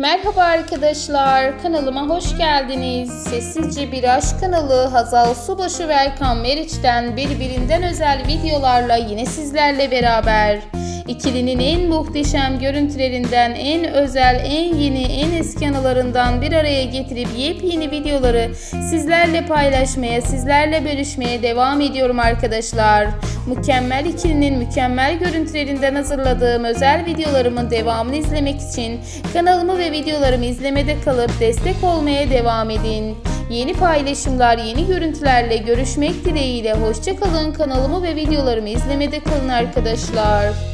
Merhaba arkadaşlar, kanalıma hoş geldiniz. Sessizce Bir Aşk kanalı Hazal Subaşı ve Erkan Meriç'ten birbirinden özel videolarla yine sizlerle beraber. İkilinin en muhteşem görüntülerinden, en özel, en yeni, en eski anılarından bir araya getirip yepyeni videoları sizlerle paylaşmaya, sizlerle bölüşmeye devam ediyorum arkadaşlar. Mükemmel ikilinin mükemmel görüntülerinden hazırladığım özel videolarımın devamını izlemek için kanalımı ve videolarımı izlemede kalıp destek olmaya devam edin. Yeni paylaşımlar, yeni görüntülerle görüşmek dileğiyle hoşçakalın kanalımı ve videolarımı izlemede kalın arkadaşlar.